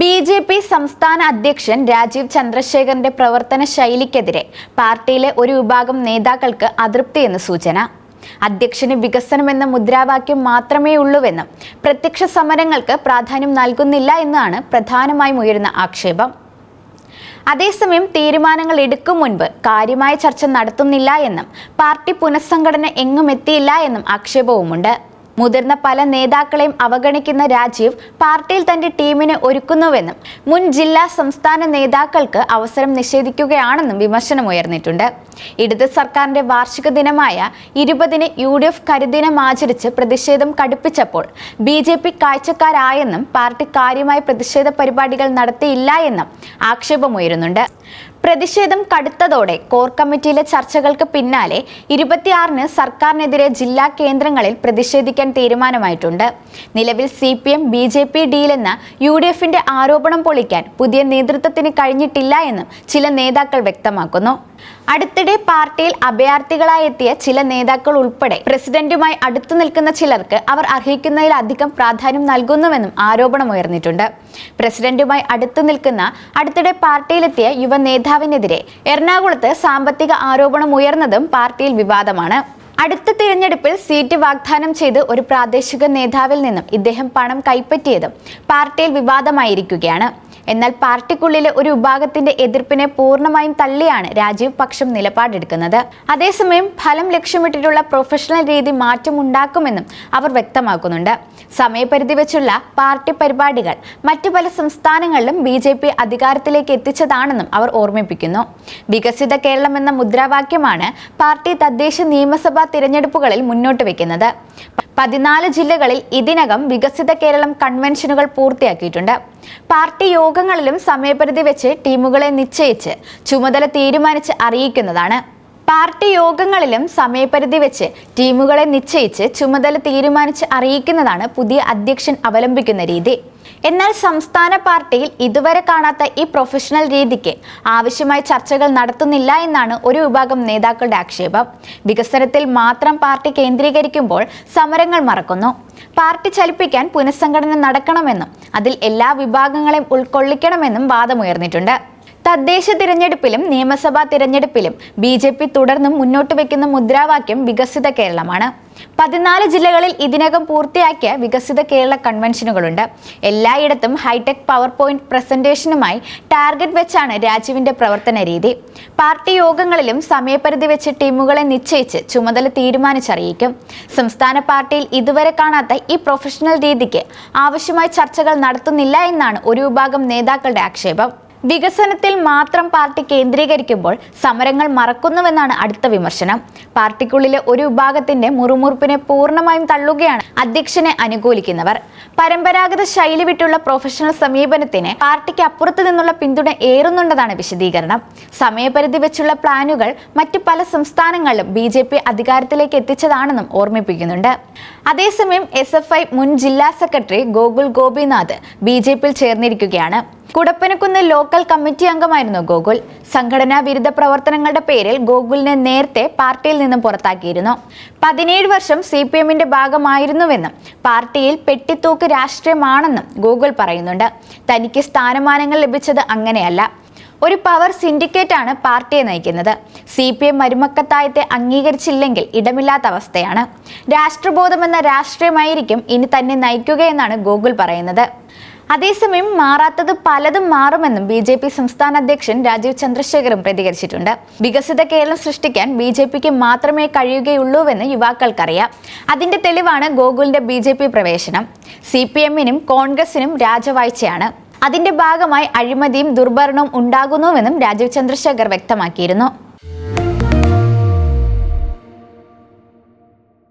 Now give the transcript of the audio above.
B J P സംസ്ഥാന അധ്യക്ഷൻ രാജീവ് ചന്ദ്രശേഖറിന്റെ പ്രവർത്തന ശൈലിക്കെതിരെ പാർട്ടിയിലെ ഒരു വിഭാഗം നേതാക്കൾക്ക് അതൃപ്തിയെന്ന് സൂചന. അധ്യക്ഷന് വികസനമെന്ന മുദ്രാവാക്യം മാത്രമേ ഉള്ളൂവെന്നും പ്രത്യക്ഷ സമരങ്ങൾക്ക് പ്രാധാന്യം നൽകുന്നില്ല എന്നാണ് പ്രധാനമായും ഉയരുന്ന ആക്ഷേപം. അതേസമയം തീരുമാനങ്ങൾ എടുക്കും മുൻപ് കാര്യമായ ചർച്ച നടത്തുന്നില്ല എന്നും പാർട്ടി പുനഃസംഘടന എങ്ങും എത്തിയില്ല എന്നും ആക്ഷേപവുമുണ്ട്. മുതിർന്ന പല നേതാക്കളെയും അവഗണിക്കുന്ന രാജീവ് പാർട്ടിയിൽ തന്റെ ടീമിനെ ഒരുക്കുന്നുവെന്നും മുൻ ജില്ലാ സംസ്ഥാന നേതാക്കൾക്ക് അവസരം നിഷേധിക്കുകയാണെന്നും വിമർശനമുയർന്നിട്ടുണ്ട് ഇടത് സർക്കാരിന്റെ വാർഷിക ദിനമായ ഇരുപതിന് യു ഡി എഫ് കരിദിനം ആചരിച്ച് പ്രതിഷേധം കടുപ്പിച്ചപ്പോൾ ബി ജെ പി കാഴ്ചക്കാരായെന്നും പാർട്ടി കാര്യമായ പ്രതിഷേധ പരിപാടികൾ നടത്തിയില്ല എന്നും ആക്ഷേപമുയരുന്നുണ്ട്. പ്രതിഷേധം കടുത്തതോടെ കോർ കമ്മിറ്റിയിലെ ചർച്ചകൾക്ക് പിന്നാലെ ഇരുപത്തിയാറിന് സർക്കാരിനെതിരെ ജില്ലാ കേന്ദ്രങ്ങളിൽ പ്രതിഷേധിക്കാൻ തീരുമാനമായിട്ടുണ്ട്. നിലവിൽ C P M B J P ഡീലെന്ന U D എഫിന്റെ ആരോപണം പൊളിക്കാൻ പുതിയ നേതൃത്വത്തിന് കഴിഞ്ഞിട്ടില്ല എന്നും ചില നേതാക്കൾ വ്യക്തമാക്കുന്നു. അടുത്തിടെ പാർട്ടിയിൽ അഭയാർത്ഥികളായി എത്തിയ ചില നേതാക്കൾ ഉൾപ്പെടെ പ്രസിഡന്റുമായി അടുത്തു നിൽക്കുന്ന ചിലർക്ക് അവർ അർഹിക്കുന്നതിലധികം പ്രാധാന്യം നൽകുന്നുവെന്നും ആരോപണം ഉയർന്നിട്ടുണ്ട്. പ്രസിഡന്റുമായി അടുത്തു നിൽക്കുന്ന അടുത്തിടെ പാർട്ടിയിലെത്തിയ യുവ നേതാവിനെതിരെ എറണാകുളത്ത് സാമ്പത്തിക ആരോപണം ഉയർന്നതും പാർട്ടിയിൽ വിവാദമാണ്. അടുത്ത തിരഞ്ഞെടുപ്പിൽ സീറ്റ് വാഗ്ദാനം ചെയ്ത് ഒരു പ്രാദേശിക നേതാവിൽ നിന്നും ഇദ്ദേഹം പണം കൈപ്പറ്റിയതും പാർട്ടിയിൽ വിവാദമായിരിക്കുകയാണ്. എന്നാൽ പാർട്ടിക്കുള്ളിലെ ഒരു വിഭാഗത്തിന്റെ എതിർപ്പിനെ പൂർണമായും തള്ളിയാണ് രാജീവ് പക്ഷം നിലപാടെടുക്കുന്നത്. അതേസമയം ഫലം ലക്ഷ്യമിട്ടിട്ടുള്ള പ്രൊഫഷണൽ രീതി മാറ്റമുണ്ടാക്കുമെന്നും അവർ വ്യക്തമാക്കുന്നുണ്ട്. സമയപരിധി വെച്ചുള്ള പാർട്ടി പരിപാടികൾ മറ്റു പല സംസ്ഥാനങ്ങളിലും ബി ജെ പി അധികാരത്തിലേക്ക് എത്തിച്ചതാണെന്നും അവർ ഓർമ്മിപ്പിക്കുന്നു. വികസിത കേരളം എന്ന മുദ്രാവാക്യമാണ് പാർട്ടി തദ്ദേശ നിയമസഭാ തിരഞ്ഞെടുപ്പുകളിൽ മുന്നോട്ട് വയ്ക്കുന്നത് പതിനാല് ജില്ലകളിൽ ഇതിനകം വികസിത കേരളം കൺവെൻഷനുകൾ പൂർത്തിയാക്കിയിട്ടുണ്ട്. പാർട്ടി യോഗങ്ങളിലും സമയപരിധി വെച്ച് ടീമുകളെ നിശ്ചയിച്ച് ചുമതല തീരുമാനിച്ച് അറിയിക്കുന്നതാണ്. പാർട്ടി യോഗങ്ങളിലും സമയപരിധി വെച്ച് ടീമുകളെ നിശ്ചയിച്ച് ചുമതല തീരുമാനിച്ച് അറിയിക്കുന്നതാണ് പുതിയ അധ്യക്ഷൻ അവലംബിക്കുന്ന രീതി. എന്നാൽ സംസ്ഥാന പാർട്ടിയിൽ ഇതുവരെ കാണാത്ത ഈ പ്രൊഫഷണൽ രീതിക്ക് ആവശ്യമായ ചർച്ചകൾ നടത്തുന്നില്ല എന്നാണ് ഒരു വിഭാഗം നേതാക്കളുടെ ആക്ഷേപം. വികസനത്തിൽ മാത്രം പാർട്ടി കേന്ദ്രീകരിക്കുമ്പോൾ സമരങ്ങൾ മറക്കുന്നു. പാർട്ടി ചലിപ്പിക്കാൻ പുനഃസംഘടന നടക്കണമെന്നും അതിൽ എല്ലാ വിഭാഗങ്ങളെയും ഉൾക്കൊള്ളിക്കണമെന്നും വാദമുയർന്നിട്ടുണ്ട്. തദ്ദേശ തിരഞ്ഞെടുപ്പിലും നിയമസഭാ തിരഞ്ഞെടുപ്പിലും ബി ജെ പി തുടർന്നും മുന്നോട്ട് വെക്കുന്ന മുദ്രാവാക്യം വികസിത കേരളമാണ്. പതിനാല് ജില്ലകളിൽ ഇതിനകം പൂർത്തിയാക്കിയ വികസിത കേരള കൺവെൻഷനുകളുണ്ട്. എല്ലായിടത്തും ഹൈടെക് പവർ പോയിന്റ് പ്രസന്റേഷനുമായി ടാർഗറ്റ് വെച്ചാണ് രാജീവിന്റെ പ്രവർത്തന രീതി. പാർട്ടി യോഗങ്ങളിലും സമയപരിധി വെച്ച് ടീമുകളെ നിശ്ചയിച്ച് ചുമതല തീരുമാനിച്ചറിയിക്കും. സംസ്ഥാന പാർട്ടിയിൽ ഇതുവരെ കാണാത്ത ഈ പ്രൊഫഷണൽ രീതിക്ക് ആവശ്യമായ ചർച്ചകൾ നടത്തുന്നില്ല എന്നാണ് ഒരു വിഭാഗം നേതാക്കളുടെ ആക്ഷേപം. വികസനത്തിൽ മാത്രം പാർട്ടി കേന്ദ്രീകരിക്കുമ്പോൾ സമരങ്ങൾ മറക്കുന്നുവെന്നാണ് അടുത്ത വിമർശനം. പാർട്ടിക്കുള്ളിലെ ഒരു വിഭാഗത്തിന്റെ മുറുമുറുപ്പിനെ പൂർണമായും തള്ളുകയാണ് അധ്യക്ഷനെ അനുകൂലിക്കുന്നവർ. പരമ്പരാഗത ശൈലി വിട്ടുള്ള പ്രൊഫഷണൽ സമീപനത്തിന് പാർട്ടിക്ക് അപ്പുറത്തു നിന്നുള്ള പിന്തുണ ഏറുന്നുണ്ടെന്നാണ് വിശദീകരണം. സമയപരിധി വെച്ചുള്ള പ്ലാനുകൾ മറ്റു പല സംസ്ഥാനങ്ങളിലും ബി ജെ പി അധികാരത്തിലേക്ക് എത്തിച്ചതാണെന്നും ഓർമ്മിപ്പിക്കുന്നുണ്ട്. അതേസമയം എസ് എഫ് ഐ മുൻ ജില്ലാ secretary Gokul Gopinath B J പിയിൽ ചേർന്നിരിക്കുകയാണ്. കുടപ്പനക്കുന്ന് ലോക്കൽ കമ്മിറ്റി അംഗമായിരുന്നു ഗോകുൽ. സംഘടനാ വിരുദ്ധ പ്രവർത്തനങ്ങളുടെ പേരിൽ ഗോകുലിനെ നേരത്തെ പാർട്ടിയിൽ നിന്നും പുറത്താക്കിയിരുന്നു. പതിനേഴ് വർഷം സി പി എമ്മിന്റെ ഭാഗമായിരുന്നുവെന്നും പാർട്ടിയിൽ പെട്ടിത്തൂക്ക് രാഷ്ട്രീയമാണെന്നും ഗോകുൽ പറയുന്നുണ്ട്. തനിക്ക് സ്ഥാനമാനങ്ങൾ ലഭിച്ചത് അങ്ങനെയല്ല. ഒരു പവർ സിൻഡിക്കേറ്റാണ് പാർട്ടിയെ നയിക്കുന്നത്. സി പി എം മരുമക്കത്തായത്തെ അംഗീകരിച്ചില്ലെങ്കിൽ ഇടമില്ലാത്ത അവസ്ഥയാണ്. രാഷ്ട്രബോധമെന്ന രാഷ്ട്രീയമായിരിക്കും ഇനി തന്നെ നയിക്കുകയെന്നാണ് ഗോകുൽ പറയുന്നത്. അതേസമയം മാറാത്തത് പലതും മാറുമെന്നും ബി ജെ പി സംസ്ഥാന അധ്യക്ഷൻ രാജീവ് ചന്ദ്രശേഖറും പ്രതികരിച്ചിട്ടുണ്ട്. വികസിത കേരളം സൃഷ്ടിക്കാൻ ബി ജെ പിക്ക് മാത്രമേ കഴിയുകയുള്ളൂവെന്ന് യുവാക്കൾക്കറിയാം. അതിന്റെ തെളിവാണ് ഗോകുലിന്റെ ബി പ്രവേശനം. സി പി എമ്മിനും കോൺഗ്രസിനും രാജവാഴ്ചയാണ്. അതിന്റെ ഭാഗമായി അഴിമതിയും ദുർഭരണവും ഉണ്ടാകുന്നുവെന്നും രാജീവ് ചന്ദ്രശേഖർ വ്യക്തമാക്കിയിരുന്നു